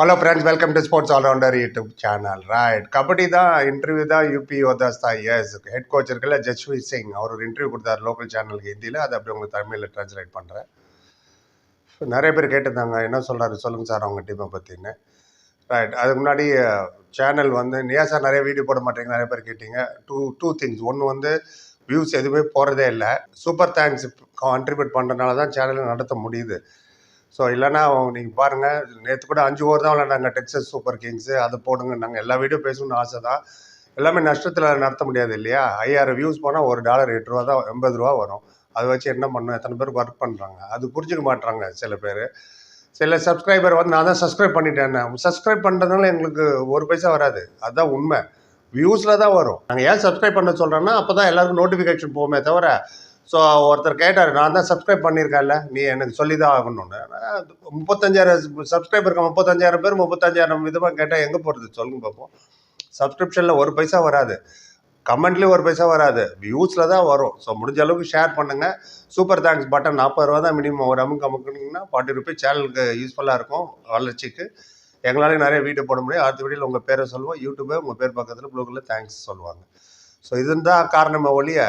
Hello friends welcome to sports allrounder YouTube channel right kabaddi தான் interview தான் UP ஓதாஸ்தா எஸ் ஹெட் கோச் இருக்குல்ல ஜஸ்வீர் சிங் அவர் ஒரு இன்டர்வியூ கொடுத்தார் லோக்கல் சேனலுக்கு ஹிந்தியில். அதை அப்படி உங்களுக்கு தமிழில் ட்ரான்ஸ்லேட் பண்ணுறேன் நிறைய பேர் கேட்டிருந்தாங்க. என்ன சொல்கிறாரு சொல்லுங்கள் சார் அவங்க டீமை பற்றின்னு ரைட் அதுக்கு முன்னாடி சேனல் வந்து ஏன் சார் நிறைய வீடியோ போட மாட்டேங்க நிறைய பேர் கேட்டீங்க. டூ டூ திங்ஸ் ஒன்று வந்து வியூஸ் எதுவுமே போகிறதே இல்லை. சூப்பர் தேங்க்ஸ் கான்ட்ரிபியூட் பண்ணுறதுனால தான் சேனலை நடத்த முடியுது. ஸோ இல்லைன்னா நீங்கள் பாருங்கள் நேற்று கூட அஞ்சு ஓவர் தான் விளாண்டாங்க டெக்ஸஸ் சூப்பர் கிங்ஸு அதை போடுங்க நாங்கள் எல்லா வீடியோ பேசணும்னு ஆசை தான். எல்லாமே நஷ்டத்தில் நடத்த முடியாது இல்லையா? ஐயாயிரம் வியூஸ் போனால் ஒரு டாலர் எட்டு ரூபா தான் எண்பது ரூபா வரும். அதை வச்சு என்ன பண்ணணும்? எத்தனை பேர் ஒர்க் பண்ணுறாங்க அது புரிஞ்சுக்க மாட்டுறாங்க சில பேர். சில சப்ஸ்கிரைபர் வந்து நான் தான் சப்ஸ்கிரைப் பண்ணிட்டேன் சப்ஸ்கிரைப் பண்ணுறதுனால எங்களுக்கு ஒரு பைசா வராது. அதுதான் உண்மை. வியூஸில் தான் வரும். நாங்கள் ஏன் சப்ஸ்கிரைப் பண்ண சொல்கிறேன்னா அப்போ தான் எல்லாருக்கும் நோட்டிஃபிகேஷன் போகுமே தவிர ஸோ ஒருத்தர் கேட்டார் நான் தான் சப்ஸ்கிரைப் பண்ணியிருக்கேன்ல நீ எனக்கு சொல்லி தான் ஆகணும்னு. முப்பத்தஞ்சாயிரம் சப்ஸ்கிரைப் இருக்க முப்பத்தஞ்சாயிரம் பேர் முப்பத்தஞ்சாயிரம் விதமாக கேட்டால் எங்கே போகிறது சொல்லுங்க பார்ப்போம் சப்ஸ்கிரிப்ஷனில் ஒரு பைசா வராது. கமெண்ட்லேயும் ஒரு பைசா வராது. வியூஸில் தான் வரும். ஸோ முடிஞ்ச அளவுக்கு ஷேர் பண்ணுங்கள் சூப்பர் தேங்க்ஸ் பட்டன் நாற்பது ரூபா தான் மினிமம் ஒரு அமுக்கு அமுக்குனிங்கன்னா ஃபார்ட்டி ருபீஸ் சேனலுக்கு யூஸ்ஃபுல்லாக இருக்கும் வளர்ச்சிக்கு. எங்களாலையும் நிறைய வீடியோ போட முடியும். அடுத்த வீடியோவில் உங்கள் பேரை சொல்லுவோம். யூடியூபே உங்கள் பேர் பக்கத்தில் ப்ளூக்கில் தேங்க்ஸ் சொல்லுவாங்க. ஸோ இதுதான் காரணமாக ஒழிய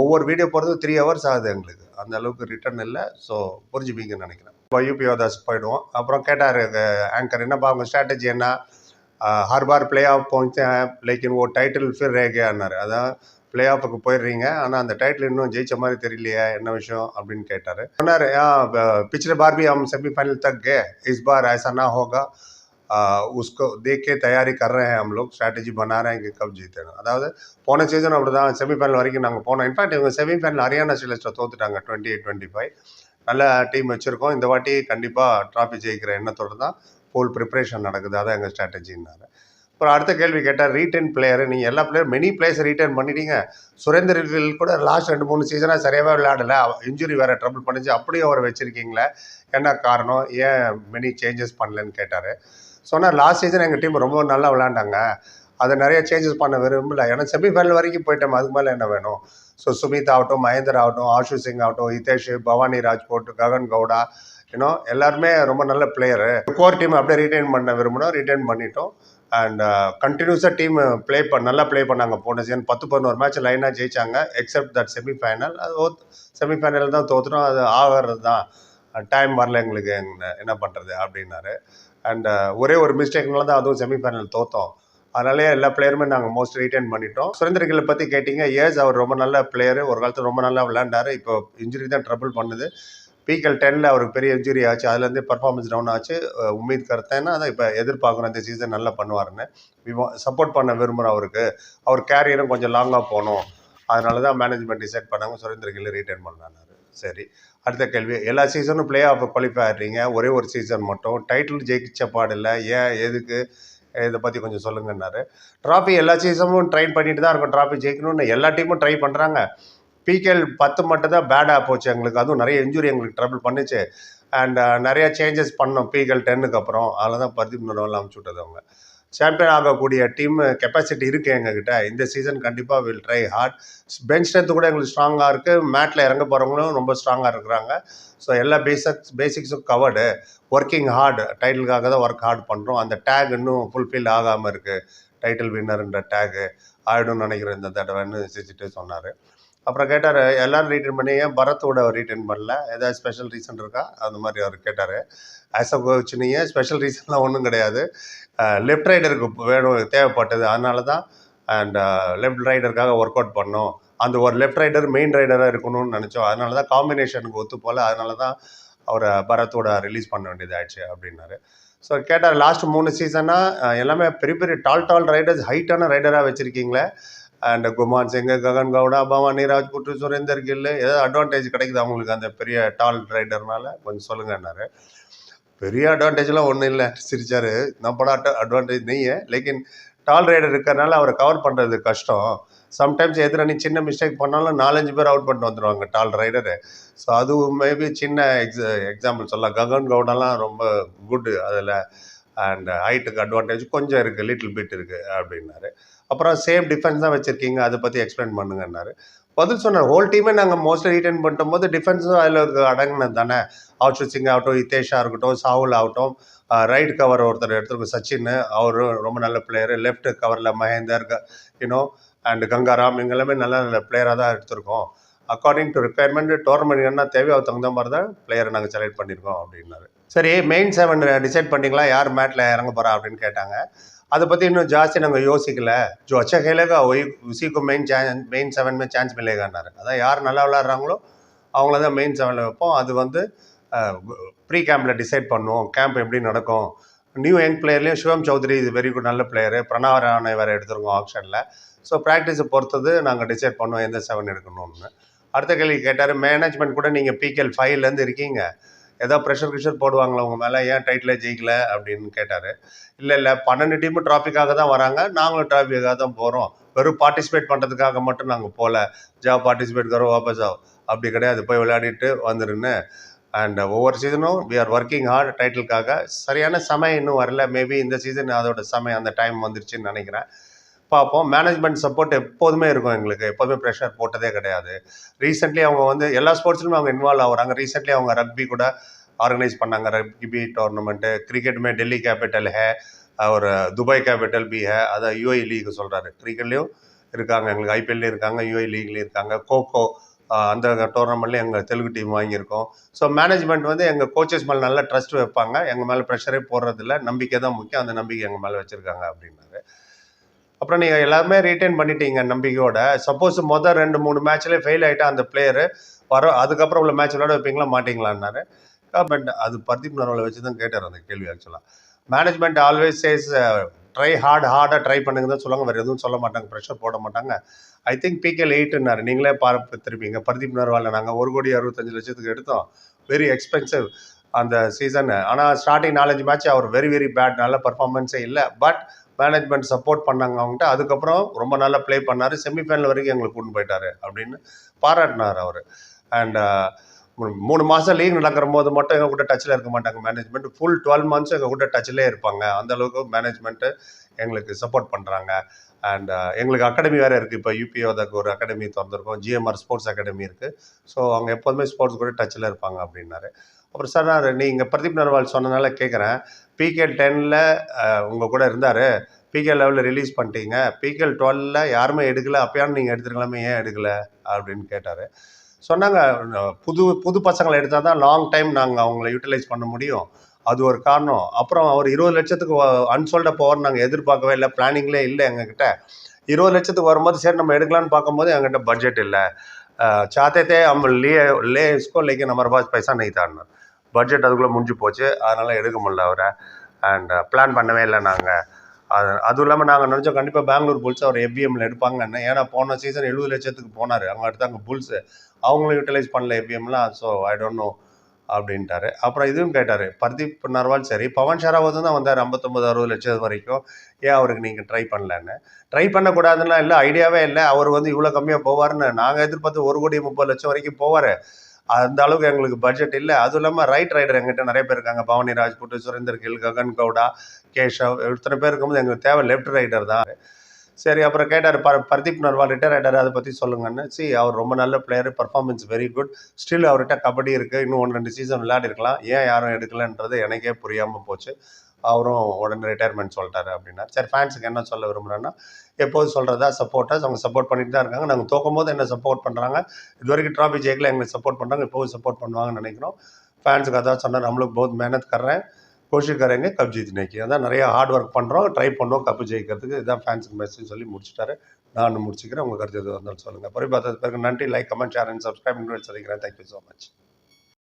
ஒவ்வொரு வீடியோ போகிறதும் த்ரீ ஹவர்ஸ் ஆகுது எங்களுக்கு. அந்த அளவுக்கு ரிட்டர்ன் இல்லை. ஸோ புரிஞ்சுப்பீங்கன்னு நினைக்கிறேன். இப்போ யூபிஓ போயிடுவோம். அப்புறம் கேட்டார் ஆங்கர் என்னப்பா அவங்க ஸ்ட்ராட்டஜி என்ன? ஹர் பார் பிளே ஆஃப் போச்சு. லைக்கின் ஓ டைட்டில் ஃபிர் ரேகேன்னார் அதான் பிளே ஆஃபுக்கு போயிடுறீங்க. ஆனால் அந்த டைட்டில் இன்னும் ஜெயிச்ச மாதிரி தெரியலையே என்ன விஷயம் அப்படின்னு கேட்டார். சொன்னார் பிச்சில் பார்பி பி ஹம் செமி ஃபைனல் தக் கே இஸ் பார் ஐசா நா ஹோகா உஸ்கோ தேக்கே के தயாரி கர் ஹம் லோக் ஸ்ட்ராட்டஜி பனா ரே கப் ஜீத்தணும் அதாவது போன சீசன் அப்படி தான் செமிஃபைனல் வரைக்கும் நாங்கள் போனோம். இன்ஃபேக்ட் இவங்க செமிஃபைனல் ஹரியானா ஸ்டீலர்ஸில் தோத்துட்டாங்க டுவெண்ட்டி எயிட் டுவெண்ட்டி ஃபைவ் நல்ல டீம் வச்சுருக்கோம். இந்த வாட்டி கண்டிப்பாக ட்ராஃபி ஜெயிக்கிற எண்ணத்தோடு தான் போல் ப்ரிப்பரேஷன் நடக்குது. அதான் எங்கள் ஸ்ட்ராட்டஜின்னாரு அப்புறம் அடுத்த கேள்வி கேட்டால் ரீட்டர்ன் பிளேயரு நீங்கள் எல்லா பிளேயர் மெனி பிளேயர்ஸ் ரீட்டர்ன் பண்ணிட்டீங்க. சுரேந்தர் கூட லாஸ்ட் ரெண்டு மூணு சீசனாக சரியாகவே விளையாடலை. இன்ஜுரி வேறு ட்ரபிள் பண்ணிச்சு. அப்படியே அவரை வச்சுருக்கீங்களே? என்ன காரணம்? ஏன் மெனி சேஞ்சஸ் பண்ணலன்னு கேட்டார். சொன்னார் லாஸ்ட் சீசன் எங்கள் டீம் ரொம்ப நல்லா விளாண்டாங்க அதை நிறைய சேஞ்சஸ் பண்ண விரும்பல. ஏன்னா செமிஃபைனல் வரைக்கும் போயிட்டோம் அதுக்கு மேலே என்ன வேணும்? ஸோ சுமித் ஆகட்டும் மகேந்தர் ஆகட்டும் ஆஷு சிங் ஆகட்டும் ஹிதேஷ் பவானி ராஜ்கோட் ககன் கவுடா யூனோ எல்லாருமே ரொம்ப நல்ல பிளேயரு கோர் டீம் அப்படியே ரீட்டைன் பண்ண விரும்பினோம் ரீட்டைன் பண்ணிட்டோம். அண்ட் கண்டினியூஸாக டீம் ப்ளே பண்ண நல்லா ப்ளே பண்ணாங்க. போன சீசன் பத்து பதினோரு மேட்ச் லைனாக ஜெயிச்சாங்க எக்ஸப்ட் தட் செமிஃபைனல் அது செமிஃபைனல் தான் தோற்றுனோம் அது ஆகிறது தான் டைம் வரல எங்களுக்கு. என்ன- என்ன பண்ணுறது அப்படின்னாரு. அண்ட் uh, ஒரே ஒரு மிஸ்டேக்னால தான் அதுவும் செமிஃபைனல் தோத்தோம். அதனாலே எல்லா பிளேயருமே நாங்கள் மோஸ்ட் ரிட்டைன் பண்ணிட்டோம். சுரேந்தர் கில்லை பற்றி கேட்டிங்க. ஏஸ் அவர் ரொம்ப நல்ல பிளேயர் ஒரு காலத்தில் ரொம்ப நல்லா விளையாண்டாரு. இப்போ இன்ஜுரி தான் ட்ரபிள் பண்ணுது. பிகல் டென்னில் அவருக்கு பெரிய இன்ஜுரி ஆச்சு. அதுலேருந்து பர்ஃபார்மன்ஸ் டவுன் ஆச்சு. உமீத் கருத்தேன்னா அதை இப்போ எதிர்பார்க்குறோம் இந்த சீசன் நல்லா பண்ணுவாருன்னு. சப்போர்ட் பண்ண விரும்புகிறோம் அவருக்கு. அவர் கேரியரும் கொஞ்சம் லாங்காக போகணும். அதனால தான் மேனேஜ்மெண்ட் டிசைட் பண்ணாங்க. சுரேந்தர் கில்லை ரிட்டைன் பண்ணாரு. சரி. அடுத்த கேள்வி. எல்லா சீசனும் பிளே ஆஃப் குவாலிஃபை ஆடுறீங்க ஒரே ஒரு சீசன் மட்டும். டைட்டில் ஜெயிச்ச பாடில்லை ஏன் எதுக்கு? இதை பற்றி கொஞ்சம் சொல்லுங்கன்னாரு. ட்ராஃபி எல்லா சீசனும் ட்ரைன் பண்ணிட்டு தான் இருக்கும். ட்ராஃபி ஜெயிக்கணும்னு எல்லா டீமும் ட்ரை பண்ணுறாங்க பிகேஎல் பத்து மட்டும் தான் பேடாக போச்சு எங்களுக்கு. அதுவும் நிறைய இன்ஜுரி எங்களுக்கு ட்ரபிள் பண்ணுச்சு. அண்ட் நிறையா சேஞ்சஸ் பண்ணோம் பிகேஎல் டென்னுக்கு அப்புறம். அதில் தான் பர்தீப் நடுவில் அமுச்சு விட்டது அவங்க. சாம்பியன் ஆகக்கூடிய டீம் கெப்பாசிட்டி இருக்குது எங்ககிட்ட. இந்த சீசன் கண்டிப்பாக will try hard bench strength கூட எங்களுக்கு ஸ்ட்ராங்காக இருக்குது மேட்டில் இறங்க போகிறவங்களும் ரொம்ப ஸ்ட்ராங்காக இருக்கிறாங்க. ஸோ எல்லா பேசிக்ஸ் பேசிக்ஸும் கவர்டு ஒர்க்கிங் ஹார்ட் டைட்டிலுக்காக தான் ஒர்க் ஹார்ட் பண்ணுறோம் அந்த டேக் இன்னும் ஃபுல்ஃபில் ஆகாமல் இருக்குது டைட்டில் வின்னர்ன்ற டேகு ஆயிடும்னு நினைக்கிறேன். இந்த தடவைன்னு சிரிச்சுட்டு சொன்னார். அப்புறம் கேட்டார் எல்லோரும் ரீட்டன் பண்ணி ஏன் பரத்தோட ரீட்டைன் பண்ணல? ஏதாவது ஸ்பெஷல் ரீசன் இருக்கா? அந்த மாதிரி அவர் கேட்டார். ஆஸ் அ கோச்சினிங்க ஸ்பெஷல் ரீசன்லாம் ஒன்றும் கிடையாது. லெஃப்ட் ரைடருக்கு வேணும் தேவைப்பட்டது. அதனால தான் அண்ட் லெஃப்ட் ரைடருக்காக ஒர்க் அவுட் பண்ணோம். அந்த ஒரு லெஃப்ட் ரைடர் மெயின் ரைடராக இருக்கணும்னு நினச்சோம். அதனால தான் காம்பினேஷனுக்கு ஒத்து போல அதனால தான் அவரை பரத்தோட ரிலீஸ் பண்ண வேண்டியதாகிடுச்சு அப்படின்னாரு. ஸோ கேட்டார் லாஸ்ட் மூணு சீசனாக எல்லாமே பெரிய பெரிய டால் டால் ரைடர்ஸ் ஹைட்டான ரைடராக வச்சுருக்கீங்களே? அண்ட் குமார் சிங் ககன் கவுடா பவானி ராஜ்புட் சுரேந்தர் கில் ஏதாவது அட்வான்டேஜ் கிடைக்குது அவங்களுக்கு அந்த பெரிய டால் ரைடர்னால கொஞ்சம் சொல்லுங்கன்னாரு பெரிய அட்வான்டேஜ்லாம் ஒன்றும் இல்லை. சிரிச்சார். நான் அட் அட்வான்டேஜ் நெய்ய லேக்கின் டால் ரைடர் இருக்கிறனால அவரை கவர் பண்ணுறது கஷ்டம். சம்டைம்ஸ் எதிரணி சின்ன மிஸ்டேக் பண்ணாலும் நாலஞ்சு பேர் அவுட் பண்ணிட்டு வந்துடுவாங்க டால் ரைடரு ஸோ அது மேபி சின்ன எக்ஸ எக்ஸாம்பிள் சொல்லலாம். ககன் கவுடாலாம் ரொம்ப குட் அதில். அண்ட் ஹைட்டுக்கு அட்வான்டேஜ் கொஞ்சம் இருக்குது லிட்டில் பிட் இருக்குது அப்படின்னாரு. அப்புறம் சேம் டிஃபென்ஸ் தான் வச்சுருக்கீங்க. அதை பற்றி எக்ஸ்பிளைன் பண்ணுங்கன்னாரு. பதில் சொன்னார் ஹோல் டீமே நாங்கள் மோஸ்ட்லி ரீட்டைன் பண்ணிட்டும். போது டிஃபென்ஸும் அதில் அடங்கினது தானே. அவுட் சிங் ஆகட்டும் இத்தேஷா இருக்கட்டும் சாவுல் ஆகட்டும் ரைட் கவர் ஒருத்தர் எடுத்துருக்கோம் சச்சின் அவரும் ரொம்ப நல்ல பிளேயரு லெஃப்ட் கவரில் மகேந்தர் யூனோ அண்ட் கங்காராம் இவங்க எல்லாமே நல்ல நல்ல பிளேயராக தான் எடுத்திருக்கோம். அக்கார்டிங் டு ரிக்யர்மெண்ட் டோர்னமெண்ட் என்ன தேவையோ அதுக்கு தகுந்த மாதிரி தான் பிளேயரை நாங்கள் செலக்ட் பண்ணியிருக்கோம் அப்படின்னாரு. சரி மெயின் செவன் டிசைட் பண்ணிங்களா? யார் மேட்டில் இறங்க போகிறா அப்படின்னு கேட்டாங்க. அதை பற்றி இன்னும் ஜாஸ்தி நாங்கள் யோசிக்கல. ஜோ அச்சா கேலேகா ஒய் உசிக்கு மெயின் சே மெயின் செவன் சான்ஸ் மில்லேகான்னாரு அதான் யார் நல்லா விளாட்றாங்களோ அவங்கள தான் மெயின் செவனில் வைப்போம். அது வந்து ப்ரீ கேம்பில் டிசைட் பண்ணுவோம். கேம்ப் எப்படி நடக்கும்? நியூ யங் பிளேயர்லேயும் சிவம் சௌத்ரி இது வெரி குட் நல்ல பிளேயரு பிரணாவரானை வேறு எடுத்துருக்கோம் ஆப்ஷனில் ஸோ ப்ராக்டிஸை பொறுத்தது நாங்கள் டிசைட் பண்ணுவோம் எந்த செவன் எடுக்கணும்னு. அடுத்த கேள்வி கேட்டார் மேனேஜ்மெண்ட் கூட நீங்கள் பிகேஎல் ஃபைவ்லேருந்து இருக்கீங்க. ஏதோ ப்ரெஷர் கிஷர் போடுவாங்களா உங்கள் மேலே? ஏன் டைட்டில் ஜெயிக்கல? அப்படின்னு கேட்டார். இல்லை இல்லை பன்னெண்டு டீமும் ட்ராஃபிக்காக தான் வராங்க. நாங்களும் ட்ராஃபிக்காக தான் போகிறோம் வெறும் பார்ட்டிசிபேட் பண்ணுறதுக்காக மட்டும் நாங்கள் போகல ஜா பார்ட்டிசிபேட் கரோ வாபஸ் ஆவ். அப்படி கிடையாது. போய் விளையாடிட்டு வந்துருன்னு. அண்ட் ஒவ்வொரு சீசனும் வி ஆர் ஒர்க்கிங் ஹார்ட் டைட்டிலுக்காக சரியான சமயம் இன்னும் வரல. மேபி இந்த சீசன் அதோட சமயம் அந்த டைம் வந்துருச்சுன்னு நினைக்கிறேன். பார்ப்போம். மேனேஜ்மெண்ட் சப்போர்ட் எப்போதுமே இருக்கும் எங்களுக்கு. எப்போதுமே ப்ரெஷர் போட்டதே கிடையாது. ரீசெண்ட்லி அவங்க வந்து எல்லா ஸ்போர்ட்ஸ்லையுமே அவங்க இன்வால்வ் ஆகுறாங்க. ரீசெண்ட்லி அவங்க ரக்பி கூட ஆர்கனைஸ் பண்ணாங்க. ரக்பி டோர்னமெண்ட்டு கிரிக்கெட்டுமே டெல்லி கேபிட்டல் ஹே ஒரு துபாய் கேபிட்டல் பி ஹே அதை யூஐ லீக் சொல்கிறாரு கிரிக்கெட்லேயும் இருக்காங்க. எங்களுக்கு ஐபிஎல்லையும் இருக்காங்க. யூஐ லீக்லேயும் இருக்காங்க. கோகோ அந்த டோர்னமெண்ட்லேயும் எங்கள் தெலுங்கு டீம் வாங்கியிருக்கோம். ஸோ மேனேஜ்மெண்ட் வந்து எங்கள் கோச்சஸ் மேலே நல்லா ட்ரஸ்ட் வைப்பாங்க. எங்கள் மேலே ப்ரெஷரே போடுறதில்ல. நம்பிக்கை தான் முக்கியம். அந்த நம்பிக்கை எங்கள் மேலே வச்சுருக்காங்க அப்படின்னாரு. அப்புறம் நீங்கள் எல்லாருமே ரீட்டைன் பண்ணிட்டீங்க நம்பிக்கையோட. சப்போஸ் மொதல் ரெண்டு மூணு மேட்ச்லேயே ஃபெயில் ஆகிட்டா அந்த பிளேயரு வர அதுக்கப்புறம் உள்ள மேட்ச் விளையாட வைப்பீங்களா? மாட்டீங்களான்னாரு. பட் அது பர்தீப் நர்வாலை வச்சு தான் கேட்டார் அந்த கேள்வி ஆக்சுவலாக management always says try hard ஹார்டாக ட்ரை பண்ணுங்க தான் சொல்லுவாங்க. வேறு எதுவும் சொல்ல மாட்டாங்க. ப்ரெஷர் போட மாட்டாங்க. ஐ திங்க் பிகேல் எயிட்டுன்னாரு நீங்களே பார்த்துருப்பீங்க. பர்தீப் நர்வாலில் நாங்கள் ஒரு கோடி அறுபத்தஞ்சு லட்சத்துக்கு எடுத்தோம். வெரி எக்ஸ்பென்சிவ் அந்த சீசன் ஆனால் ஸ்டார்டிங் நாலஞ்சு மேட்ச் அவர் வெரி வெரி பேட் நல்ல பர்ஃபார்மன்ஸே இல்லை. பட் மேனேஜ்மெண்ட் சப்போர்ட் பண்ணாங்க அவங்ககிட்ட. அதுக்கப்புறம் ரொம்ப நல்லா ப்ளே பண்ணார். செமிஃபைனல் வரைக்கும் எங்களுக்கு கொண்டு போயிட்டார் அப்படின்னு பாராட்டினார் அவர். அண்ட் மூணு மாதம் லீக் நடக்கிற போது மட்டும் எங்கள் கூட டச்சில் இருக்க மாட்டாங்க. மேனேஜ்மெண்ட் ஃபுல் டுவெல் மந்த்ஸ் எங்கள் கூட டச்சிலே இருப்பாங்க. அந்த அளவுக்கு மேனேஜ்மெண்ட்டு எங்களுக்கு சப்போர்ட் பண்ணுறாங்க அண்ட் எங்களுக்கு அகாடமி வேறு இருக்குது இப்போ யூபிஓதற்கு ஒரு அகாடமி திறந்துருக்கோம். ஜிஎம்ஆர் ஸ்போர்ட்ஸ் அகாடமி இருக்குது ஸோ அவங்க எப்போதுமே ஸ்போர்ட்ஸ் கூட டச்சில் இருப்பாங்க அப்படின்னாரு. அப்புறம் சார் நான் நீங்கள் பிரதீப் நர்வால் சொன்னனால கேட்குறேன் பிகே டென்னில் உங்கள் கூட இருந்தார் பிகே லெவலில் ரிலீஸ் பண்ணிட்டீங்க பிகேல் டுவெலில் யாருமே எடுக்கல அப்பயாலும் நீங்கள் எடுத்துருக்கலாமே ஏன் எடுக்கல அப்படின்னு கேட்டார் சொன்னாங்க புது புது பசங்களை எடுத்தால் தான் லாங் டைம் நாங்கள் அவங்கள யூட்டிலைஸ் பண்ண முடியும் அது ஒரு காரணம் அப்புறம் அவர் இருபது லட்சத்துக்கு அன்சோல்டாக போவார் நாங்கள் எதிர்பார்க்கவே இல்லை பிளானிங்லேயே இல்லை எங்ககிட்ட இருபது லட்சத்துக்கு வரும்போது சரி நம்ம எடுக்கலான்னு பார்க்கும்போது எங்ககிட்ட பட்ஜெட் இல்லை चाहते थे हम लिए ले इसको लेकिन हमारे पास पैसा नहीं था பட்ஜெட் அதுக்குள்ளே முடிஞ்சு போச்சு. அதனால் எடுக்க முடியல அவரை. அண்ட் பிளான் uh, பண்ணவே இல்லை நாங்கள் அது அதுவும் இல்லாமல் நாங்கள் நினச்சோம் கண்டிப்பாக பெங்களூர் புல்ஸ் அவர் எஃபிஎம்மில் எடுப்பாங்கன்னு ஏன்னா போன சீசன் எழுபது லட்சத்துக்கு போனார். அவங்க எடுத்தாங்க புல்ஸு. அவங்களும் யூட்டிலைஸ் பண்ணல எஃபிஎம்லாம் ஸோ ஐ டோன்ட் நோ அப்படின்ட்டாரு. அப்புறம் இதுவும் கேட்டார். பர்தீப் நர்வால் சரி. பவன் ஷராவத் தான் வந்தார் ஐம்பத்தொம்பது அறுபது லட்சம் வரைக்கும். ஏன் அவருக்கு நீங்கள் ட்ரை பண்ணலன்னு? ட்ரை பண்ணக்கூடாதுன்னா இல்லை ஐடியாவே இல்லை. அவர் வந்து இவ்வளோ கம்மியாக போவார்னு நாங்கள் எதிர்பார்த்து ஒரு கோடி முப்பது லட்சம் வரைக்கும் போவார். அந்த அளவுக்கு எங்களுக்கு பட்ஜெட் இல்லை. அதுவும் இல்லாமல் ரைட் ரைடர் எங்கிட்ட நிறைய பேர் இருக்காங்க. பவானி ராஜ்புட் சுரேந்தர் கில் ககன் கவுடா கேஷவ் இத்தனை பேர் இருக்கும்போது எங்களுக்கு தேவை லெஃப்ட் ரைடர் தான். சரி அப்புறம் கேட்டார் பர் பர்தீப் நர்வால் ரிட்டையர் ஆகிட்டார் அதை பற்றி சொல்லுங்கன்னு. சி அவர் ரொம்ப நல்ல player performance very good still அவர்கிட்ட கபடி இருக்குது இன்னும் ஒன்று ரெண்டு சீசன் விளையாடிருக்கலாம். ஏன் யாரும் எடுக்கலன்றது எனக்கே புரியாமல் போச்சு. அவரும் உடனே ரிட்டையர்மெண்ட் சொல்லிட்டாரு அப்படின்னா சரி ஃபேன்ஸுக்கு என்ன சொல்ல விரும்புகிறேன்னா எப்போது சொல்கிறதா சப்போர்ட்டாக அவங்க சப்போர்ட் பண்ணிட்டு தான் இருக்காங்க. நாங்கள் தோக்கும் போது என்ன சப்போர்ட் பண்ணுறாங்க இது வரைக்கும் ட்ராஃபி ஜெயிக்கல எங்களுக்கு சப்போர்ட் பண்ணுறாங்க இப்போவும் சப்போர்ட் பண்ணுவாங்கன்னு நினைக்கிறோம். ஃபேன்ஸுக்கு அதான் சொன்னார் நம்மளுக்கு போது மேனத் கர்றேன் கோஷி கரேங்க கப் ஜீத்னேக்கு அதான் நிறையா ஹார்ட் ஒர்க் பண்ணுறோம் ட்ரை பண்ணோம் கப்பு ஜெயிக்கிறதுக்கு. இதான் ஃபேன்ஸுக்கு மெசேஜ் சொல்லி முடிச்சுட்டாரு. நான் முடிச்சுக்கிறேன் உங்கள் கருத்து எது வந்தாலும் சொல்லுங்கள் அப்புறம் பார்த்தது பிறகு நன்றி like comment share and subscribe சந்திக்கிறேன். Thank you so much